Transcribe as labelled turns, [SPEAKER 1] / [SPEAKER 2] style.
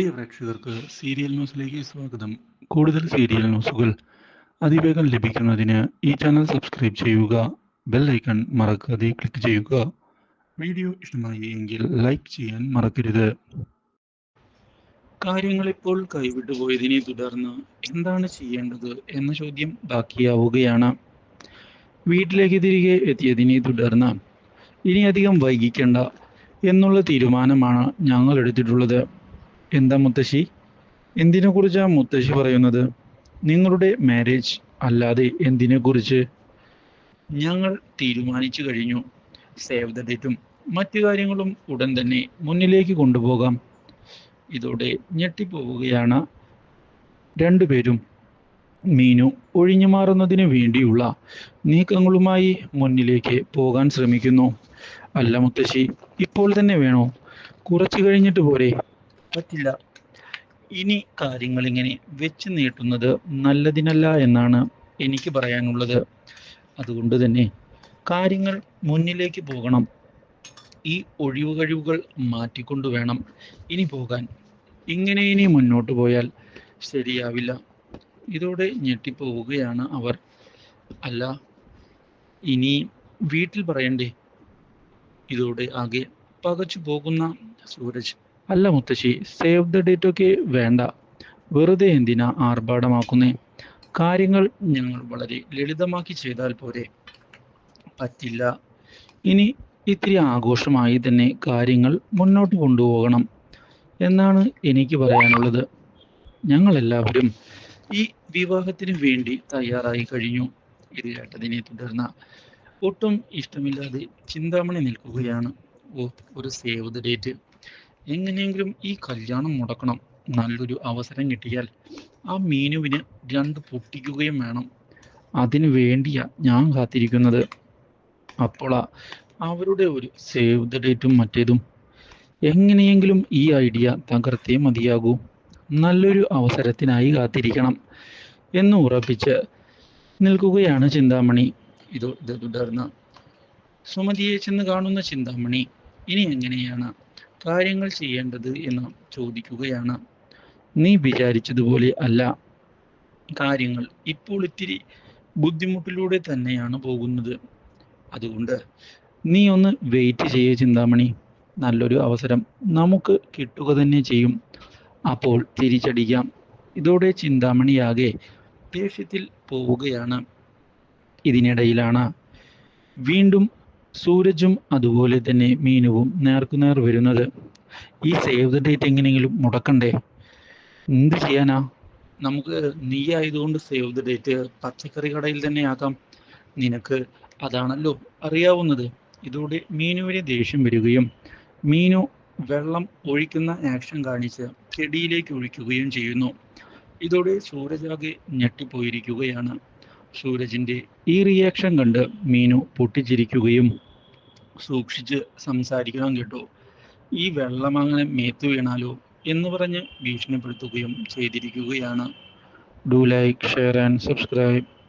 [SPEAKER 1] പ്രിയ പ്രേക്ഷകർക്ക് സീരിയൽ ന്യൂസിലേക്ക് സ്വാഗതം. കൂടുതൽ സീരിയൽ ന്യൂസുകൾ അതിവേഗം ലഭിക്കുന്നതിന് ഈ ചാനൽ സബ്സ്ക്രൈബ് ചെയ്യുക ബെൽ ഐക്കൺ മറക്കാതെ ക്ലിക്ക് ചെയ്യുക. വീഡിയോ ഇഷ്ടമായി എങ്കിൽ ലൈക്ക് ചെയ്യാൻ മറക്കരുത്. കാര്യങ്ങൾ ഇപ്പോൾ കൈവിട്ടു പോയതിനെ തുടർന്ന് എന്താണ് ചെയ്യേണ്ടത് എന്ന ചോദ്യം ബാക്കിയാവുകയാണ്. വീട്ടിലേക്ക് തിരികെ എത്തിയതിനെ തുടർന്ന് ഇനി അധികം വൈകിക്കേണ്ട എന്നുള്ള തീരുമാനമാണ് ഞങ്ങൾ എടുത്തിട്ടുള്ളത്. എന്താ മുത്തശ്ശി? എന്തിനെ കുറിച്ചാ മുത്തശ്ശി പറയുന്നത്? നിങ്ങളുടെ മാരേജ് അല്ലാതെ എന്തിനെ കുറിച്ച് ഞങ്ങൾ തീരുമാനിച്ചു കഴിഞ്ഞു. സേവ് ദ ഡേറ്റും മറ്റു കാര്യങ്ങളും ഉടൻ തന്നെ മുന്നിലേക്ക് കൊണ്ടുപോകാം. ഇതോടെ ഞെട്ടിപ്പോവുകയാണ് രണ്ടുപേരും മീനു ഒഴിഞ്ഞു മാറുന്നതിന് വേണ്ടിയുള്ള നീക്കങ്ങളുമായി മുന്നിലേക്ക് പോകാൻ ശ്രമിക്കുന്നു. അല്ല മുത്തശ്ശി ഇപ്പോൾ തന്നെ വേണോ? കുറച്ചു കഴിഞ്ഞിട്ട് പോരെ. പറ്റില്ല. ഇനി കാര്യങ്ങൾ ഇങ്ങനെ വെച്ച് നീട്ടുന്നത് നല്ലതിനല്ല എന്നാണ് എനിക്ക് പറയാനുള്ളത്. അതുകൊണ്ട് തന്നെ കാര്യങ്ങൾ മുന്നിലേക്ക് പോകണം. ഈ ഒഴിവ് കഴിവുകൾ മാറ്റിക്കൊണ്ട് വേണം ഇനി പോകാൻ. ഇങ്ങനെ ഇനി മുന്നോട്ട് പോയാൽ ശരിയാവില്ല. ഇതോടെ ഞെട്ടിപ്പോവുകയാണ് അവർ. അല്ല ഇനി വീട്ടിൽ പറയണ്ടേ? ഇതോടെ ആകെ പകച്ചു പോകുന്ന സൂരജ്. അല്ല മുത്തശ്ശി സേവ് ദ ഡേറ്റ് ഒക്കെ വേണ്ട. വെറുതെ എന്തിനാ ആർഭാടമാക്കുന്നേ? കാര്യങ്ങൾ ഞങ്ങൾ വളരെ ലളിതമാക്കി ചെയ്താൽ പോരെ. പറ്റില്ല. ഇനി ഇത്തിരി ആഘോഷമായി തന്നെ കാര്യങ്ങൾ മുന്നോട്ട് കൊണ്ടുപോകണം എന്നാണ് എനിക്ക് പറയാനുള്ളത്. ഞങ്ങളെല്ലാവരും ഈ വിവാഹത്തിന് വേണ്ടി തയ്യാറായി കഴിഞ്ഞു. ഇത് കേട്ടതിനെ തുടർന്ന് ഒട്ടും ഇഷ്ടമില്ലാതെ ചിന്താമണി നിൽക്കുകയാണ്. ഓ ഒരു സേവ് ദ ഡേറ്റ് എങ്ങനെയെങ്കിലും ഈ കല്യാണം മുടക്കണം. നല്ലൊരു അവസരം കിട്ടിയാൽ ആ മീനുവിന് രണ്ട് പൊട്ടിക്കുകയും വേണം. അതിനു വേണ്ടിയാ ഞാൻ കാത്തിരിക്കുന്നത്. അപ്പോൾ അവരുടെ ഒരു സേവ് ദ ഡേറ്റും മറ്റേതും. എങ്ങനെയെങ്കിലും ഈ ഐഡിയ തകർത്തേ മതിയാകൂ. നല്ലൊരു അവസരത്തിനായി കാത്തിരിക്കണം എന്ന് ഉറപ്പിച്ച് നിൽക്കുകയാണ് ചിന്താമണി. ഇത് തുടർന്ന് സുമതിയെ ചെന്ന് കാണുന്ന ചിന്താമണി ഇനി എങ്ങനെയാണ്? കാര്യങ്ങൾ ചെയ്യേണ്ടത് എന്ന് ചോദിക്കുകയാണ്. നീ വിചാരിച്ചതുപോലെ അല്ല. കാര്യങ്ങൾ ഇപ്പോൾ ഇത്തിരി ബുദ്ധിമുട്ടിലൂടെ തന്നെയാണ് പോകുന്നത്. അതുകൊണ്ട് നീ ഒന്ന് വെയിറ്റ് ചെയ്യേ ചിന്താമണി. നല്ലൊരു അവസരം നമുക്ക് കിട്ടുക തന്നെ ചെയ്യും. അപ്പോൾ തിരിച്ചടിക്കാം. ഇതോടെ ചിന്താമണിയാകെ ദേഷ്യത്തിൽ പോവുകയാണ്. ഇതിനിടയിലാണ് വീണ്ടും സൂരജും അതുപോലെ തന്നെ മീനുവും നേർക്കുനേർ വരുന്നത്. ഈ സേവ് ദ ഡേറ്റ് എങ്ങനെയെങ്കിലും മുടക്കണ്ടേ? എന്ത് ചെയ്യാനാ? നമുക്ക് നീ ആയതുകൊണ്ട് സേവ് ദ ഡേറ്റ് പച്ചക്കറി കടയിൽ തന്നെ ആക്കാം നിനക്ക് അതാണല്ലോ അറിയാവുന്നത്. ഇതോടെ മീനുവിന് ദേഷ്യം വരികയും മീനു വെള്ളം ഒഴിക്കുന്ന ആക്ഷൻ കാണിച്ച് ചെടിയിലേക്ക് ഒഴിക്കുകയും ചെയ്യുന്നു. ഇതോടെ സൂരജാകെ ഞെട്ടിപ്പോയിരിക്കുകയാണ്. സൂരജിന്റെ ഈ റിയാക്ഷൻ കണ്ട് മീനു പൊട്ടിച്ചിരിക്കുകയും സൂക്ഷിച്ച് സംസാരിക്കണം കേട്ടോ. ഈ വെള്ളമങ്ങനെ മേത്തു വീണാലോ എന്ന് പറഞ്ഞ് ഭീഷണിപ്പെടുത്തുകയും ചെയ്തിരിക്കുകയാണ്. Do like share and subscribe